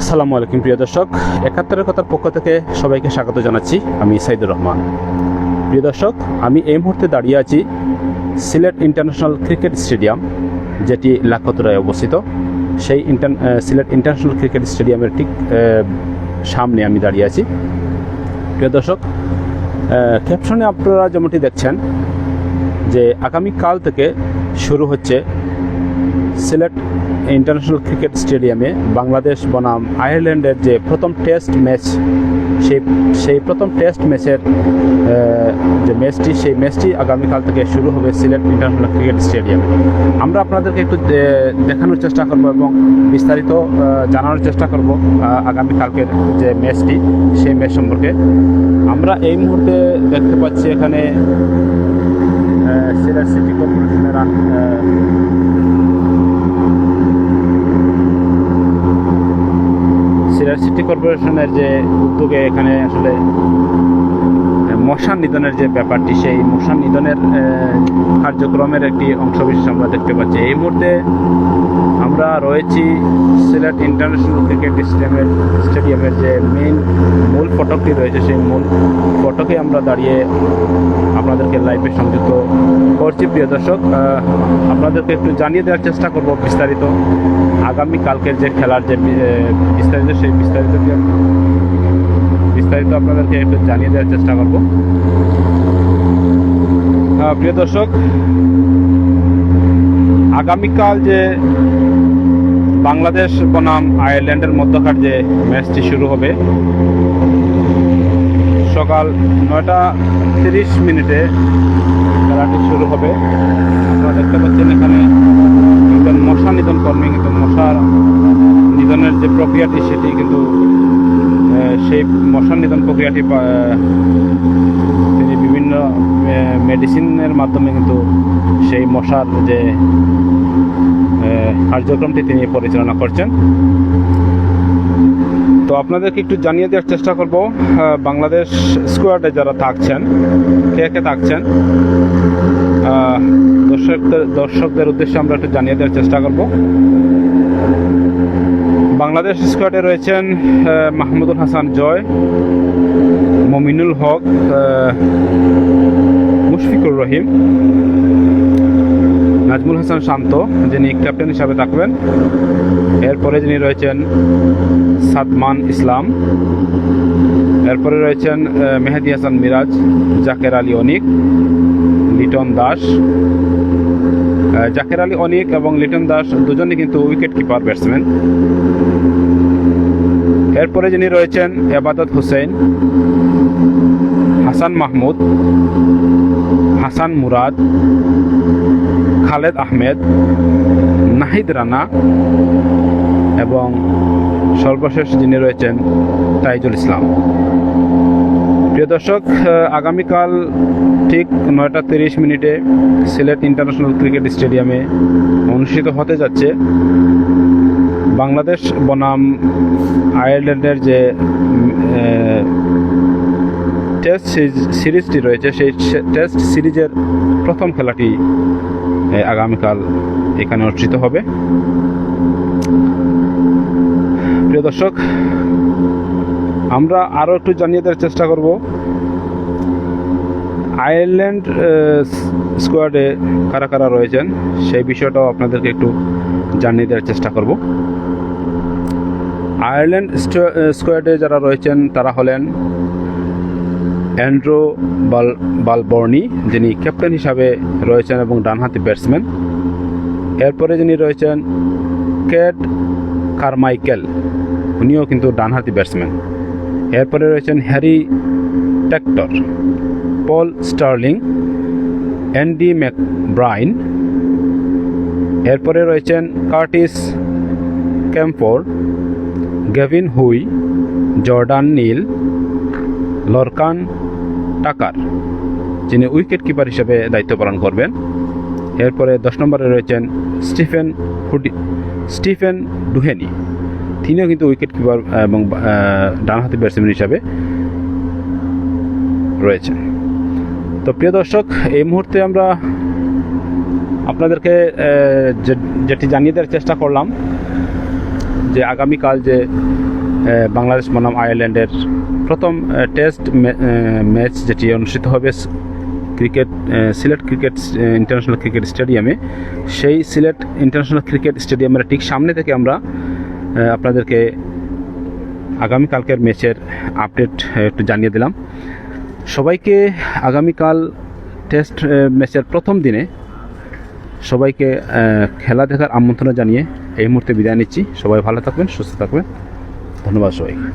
আসসালামু আলাইকুম প্রিয় দর্শক, একাত্তরের কথার পক্ষ থেকে সবাইকে স্বাগত জানাচ্ছি। আমি সাইদুর রহমান। প্রিয় দর্শক, আমি এই মুহূর্তে দাঁড়িয়ে আছি সিলেট ইন্টারন্যাশনাল ক্রিকেট স্টেডিয়াম, যেটি লাখতরায় অবস্থিত। সেই ইন্টার সিলেট ইন্টারন্যাশনাল ক্রিকেট স্টেডিয়ামের ঠিক সামনে আমি দাঁড়িয়ে আছি। প্রিয় দর্শক ক্যাপশনে আপনারা যেমনটি দেখছেন, যে আগামীকাল থেকে শুরু হচ্ছে সিলেট ইন্টারন্যাশনাল ক্রিকেট স্টেডিয়ামে বাংলাদেশ বনাম আয়ারল্যান্ডের যে প্রথম টেস্ট ম্যাচ, সেই সেই প্রথম টেস্ট ম্যাচের যে ম্যাচটি, সেই ম্যাচটি আগামীকাল থেকে শুরু হবে সিলেট ইন্টারন্যাশনাল ক্রিকেট স্টেডিয়ামে। আমরা আপনাদেরকে একটু দেখানোর চেষ্টা করব এবং বিস্তারিত জানানোর চেষ্টা করব আগামীকালকের যে ম্যাচটি, সেই ম্যাচ সম্পর্কে। আমরা এই মুহূর্তে দেখতে পাচ্ছি এখানে সিলেট সিটি কর্পোরেশনের সিলেট সিটি কর্পোরেশনের যে উদ্যোগে এখানে আসলে মশা নিধনের যে ব্যাপারটি, সেই মশা নিধনের কার্যক্রমের একটি অংশবিশেষ আমরা দেখতে পাচ্ছি। এই মুহূর্তে আমরা রয়েছি সিলেট ইন্টারন্যাশনাল ক্রিকেট স্টেডিয়ামের স্টেডিয়ামের যে মেইন মূল ফটকটি রয়েছে সেই মূল ফটকে আমরা দাঁড়িয়ে আপনাদেরকে লাইভে সংযুক্ত করছি। প্রিয় দর্শক আপনাদেরকে একটু জানিয়ে দেওয়ার চেষ্টা করব বিস্তারিত। আগামী কালকের যে খেলার যে বিস্তারিত, সেই বিস্তারিত বিস্তারিত আপনাদেরকে একটু জানিয়ে দেওয়ার চেষ্টা করব। প্রিয় দর্শক, আগামীকাল যে বাংলাদেশ বনাম আয়ারল্যান্ডের মধ্যকার যে ম্যাচটি শুরু হবে, সকাল নয়টা তিরিশ মিনিটে খেলাটি শুরু হবে। আপনারা দেখতে পাচ্ছেন এখানে একজন মশা নিধন কর্মী, কিন্তু মশার নিধনের যে প্রক্রিয়াটি সেটি কিন্তু সেই মশা নিধন প্রক্রিয়াটি তিনি বিভিন্ন মেডিসিনের মাধ্যমে কিন্তু সেই মশার যে কার্যক্রমটি তিনি পরিচালনা করছেন। তো আপনাদেরকে একটু জানিয়ে দেওয়ার চেষ্টা করব বাংলাদেশ স্কোয়াডে যারা থাকছেন, কে কে থাকছেন? দর্শকদের দর্শকদের উদ্দেশ্যে আমরা একটু জানিয়ে দেওয়ার চেষ্টা করব। বাংলাদেশ স্কোয়াডে রয়েছেন মাহমুদুল হাসান জয়, মমিনুল হক মুশফিকুর রহিম নাজমুল হাসান শান্ত, যিনি ক্যাপ্টেন হিসাবে থাকবেন। এরপরে যিনি রয়েছেন সাদমান ইসলাম। এরপরে রয়েছেন মেহেদি হাসান মিরাজ, জাকের আলী অনিক, লিটন দাস। জাকের আলী অনিক এবং লিটন দাস দুজনই কিন্তু উইকেট কিপার ব্যাটসম্যান এরপরে যিনি রয়েছেন, এবাদত হুসেন, হাসান মাহমুদ, হাসান মুরাদ খালেদ আহমেদ, নাহিদ রানা এবং সর্বশেষ যিনি রয়েছেন, তাইজুল ইসলাম। প্রিয় দর্শক আগামীকাল ঠিক নয়টা তিরিশ মিনিটে সিলেট ইন্টারন্যাশনাল ক্রিকেট স্টেডিয়ামে অনুষ্ঠিত হতে যাচ্ছে বাংলাদেশ বনাম আয়ারল্যান্ডের যে টেস্ট সিরিজ- সিরিজটি রয়েছে, সেই টেস্ট সিরিজের প্রথম খেলাটি আগামীকাল এখানে অনুষ্ঠিত হবে। প্রিয় দর্শক, আমরা আরও একটু জানিয়ে দেওয়ার চেষ্টা করব। আয়ারল্যান্ড স্কোয়াডে কারা কারা রয়েছেন, সেই বিষয়টাও আপনাদেরকে একটু জানিয়ে দেওয়ার চেষ্টা করব। আয়ারল্যান্ড স্কোয়াডে যারা রয়েছেন, তারা হলেন অ্যান্ড্রো বাল বালবর্নি যিনি ক্যাপ্টেন হিসাবে রয়েছেন এবং ডানহাতি ব্যাটসম্যান এরপরে যিনি রয়েছেন ক্যাট কারমাইকেল উনিও কিন্তু ডানহাতি ব্যাটসম্যান এরপরে রয়েছেন Harry Tector Paul Stirling Andy McBrine এরপরে রয়েছেন Curtis Campher Gavin Hoey Jordan Neil Lorcan Tucker, যিনি উইকেট কিপার হিসেবে দায়িত্ব পালন করবেন। এরপরে দশ নম্বরে রয়েছেন স্টিফেন হুডি, স্টিফেন ডুহেনি। তিনিও কিন্তু উইকেট কিপার এবং ডানহাতি ব্যাটসম্যান হিসাবে রয়েছেন। তো প্রিয় দর্শক, এই মুহূর্তে আমরা আপনাদেরকে যেটি জানিয়ে দেওয়ার চেষ্টা করলাম, যে আগামীকাল যে বাংলাদেশ বনাম আয়ারল্যান্ডের প্রথম টেস্ট ম্যাচ যেটি অনুষ্ঠিত হবে cricket Sylhet cricket international cricket স্টেডিয়ামে সেই সিলেট ইন্টারন্যাশনাল ক্রিকেট স্টেডিয়ামের ঠিক সামনে থেকে আমরা আপনাদেরকে আগামীকালকের ম্যাচের আপডেট একটু জানিয়ে দিলাম। সবাইকে আগামীকাল টেস্ট ম্যাচের প্রথম দিনে সবাইকে খেলা দেখার আমন্ত্রণ জানিয়ে এই মুহূর্তে বিদায় নিচ্ছি। সবাই ভালো থাকবেন, সুস্থ থাকবেন। ধন্যবাদ সবাইকে।